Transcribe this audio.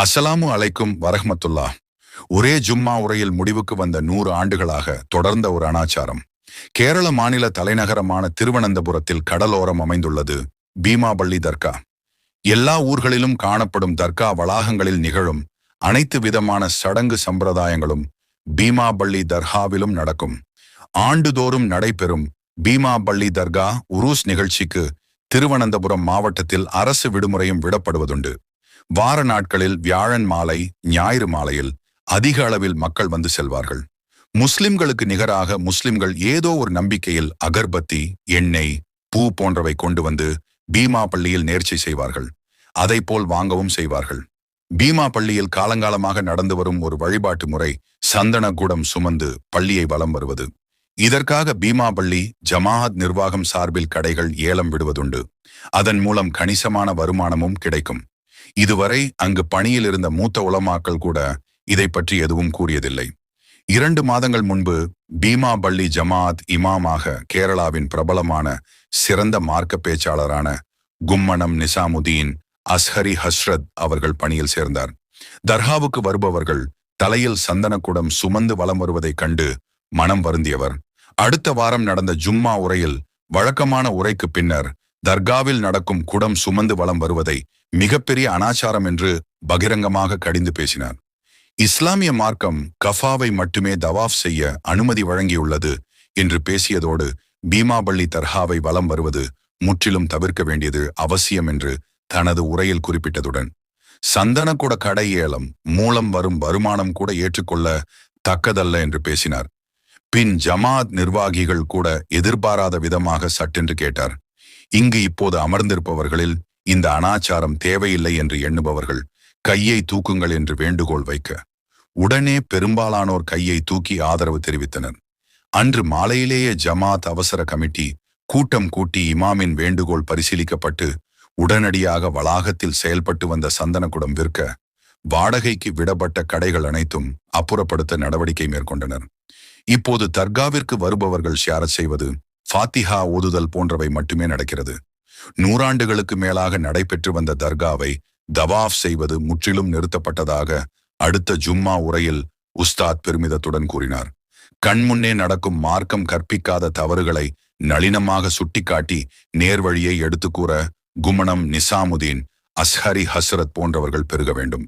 அஸ்ஸலாமு அலைக்கும் வரஹ்மத்துல்லா. ஒரே ஜும்மா உரையில் முடிவுக்கு வந்த நூறு ஆண்டுகளாக தொடர்ந்த ஒரு அனாச்சாரம். கேரள மாநில தலைநகரமான திருவனந்தபுரத்தில் கடலோரம் அமைந்துள்ளது பீமாபள்ளி தர்கா. எல்லா ஊர்களிலும் காணப்படும் தர்கா வளாகங்களில் நிகழும் அனைத்து விதமான சடங்கு சம்பிரதாயங்களும் பீமாபள்ளி தர்காவிலும் நடக்கும். ஆண்டுதோறும் நடைபெறும் பீமாபள்ளி தர்கா உருஸ் நிகழ்ச்சிக்கு திருவனந்தபுரம் மாவட்டத்தில் அரசு விடுமுறையும் விடப்படுவதுண்டு. வார நாட்களில் வியாழன் மாலை ஞாயிறு மாலையில் அதிக அளவில் மக்கள் வந்து செல்வார்கள். முஸ்லிம்களுக்கு நிகராக முஸ்லிம்கள் ஏதோ ஒரு நம்பிக்கையில் அகர்பத்தி எண்ணெய் பூ போன்றவை கொண்டு வந்து பீமா பள்ளியில் நேர்ச்சி செய்வார்கள். அதை போல் வாங்கவும் செய்வார்கள். பீமா பள்ளியில் காலங்காலமாக நடந்து வரும் ஒரு வழிபாட்டு முறை சந்தனக்கூடம் சுமந்து பள்ளியை வலம் வருவது. இதற்காக பீமா பள்ளி ஜமாஅத் நிர்வாகம் சார்பில் கடைகள் ஏலம் விடுவதுண்டு. அதன் மூலம் கணிசமான வருமானமும் கிடைக்கும். இதுவரை அங்கு பணியில் இருந்த மூத்த உலமாக்கள் கூட இதை பற்றி எதுவும் கூறியதில்லை. இரண்டு மாதங்கள் முன்பு பீமா பள்ளி ஜமாத் இமாமாக கேரளாவின் பிரபலமான சிறந்த மார்க்க பேச்சாளரான கும்மனம் நிசாமுதீன் அஸ்ஹரி ஹஸ்ரத் அவர்கள் பணியில் சேர்ந்தார். தர்காவுக்கு வருபவர்கள் தலையில் சந்தனக்குடம் சுமந்து வலம் வருவதைக் கண்டு மனம் வருந்தியவர். அடுத்த வாரம் நடந்த ஜும்மா உரையில் வழக்கமான உரைக்கு பின்னர் தர்காவில் நடக்கும் குடம் சுமந்து வலம் வருவதை மிகப்பெரிய அனாச்சாரம் என்று பகிரங்கமாக கடிந்து பேசினார் இஸ்லாமிய மார்க்கம் கஃபாவை மட்டுமே தவாஃப் செய்ய அனுமதி வழங்கியுள்ளது என்று பேசியதோடு பீமாபள்ளி தர்ஹாவை வலம் வருவது முற்றிலும் தவிர்க்க வேண்டியது அவசியம் என்று தனது உரையில் குறிப்பிட்டதுடன் சந்தனக்கூட கடை ஏலம் மூலம் வரும் வருமானம் கூட ஏற்றுக்கொள்ள தக்கதல்ல என்று பேசினார். பின் ஜமாத் நிர்வாகிகள் கூட எதிர்பாராத விதமாக சட்டென்று கேட்டார். இங்கு இப்போது அமர்ந்திருப்பவர்களில் இந்த அனாச்சாரம் தேவையில்லை என்று எண்ணுபவர்கள் கையை தூக்குங்கள் என்று வேண்டுகோள் வைக்க. உடனே பெரும்பாலானோர் கையை தூக்கி ஆதரவு தெரிவித்தனர். அன்று மாலையிலேயே ஜமாத் அவசர கமிட்டி கூட்டம் கூட்டி இமாமின் வேண்டுகோள் பரிசீலிக்கப்பட்டு உடனடியாக வளாகத்தில் செயல்பட்டு வந்த சந்தனக்குடம் விற்க வாடகைக்கு விடப்பட்ட கடைகள் அனைத்தும் அப்புறப்படுத்த நடவடிக்கை மேற்கொண்டனர். இப்போது தர்காவிற்கு வருபவர்கள் ஷியாரத் செய்வது ஃபாத்திஹா ஓதுதல் போன்றவை மட்டுமே நடக்கிறது. நூறாண்டுகளுக்கு மேலாக நடைபெற்று வந்த தர்காவை தவாஃப் செய்வது முற்றிலும் நிறுத்தப்பட்டதாக அடுத்த ஜும்மா உரையில் உஸ்தாத் பெருமிதத்துடன் கூறினார். கண்முன்னே நடக்கும் மார்க்கம் கற்பிக்காத தவறுகளை நளினமாக சுட்டிக்காட்டி நேர்வழியை எடுத்துக்கூற குமணம் நிசாமுதீன் அஸ்ஹரி ஹஸ்ரத் போன்றவர்கள் பெருக வேண்டும்.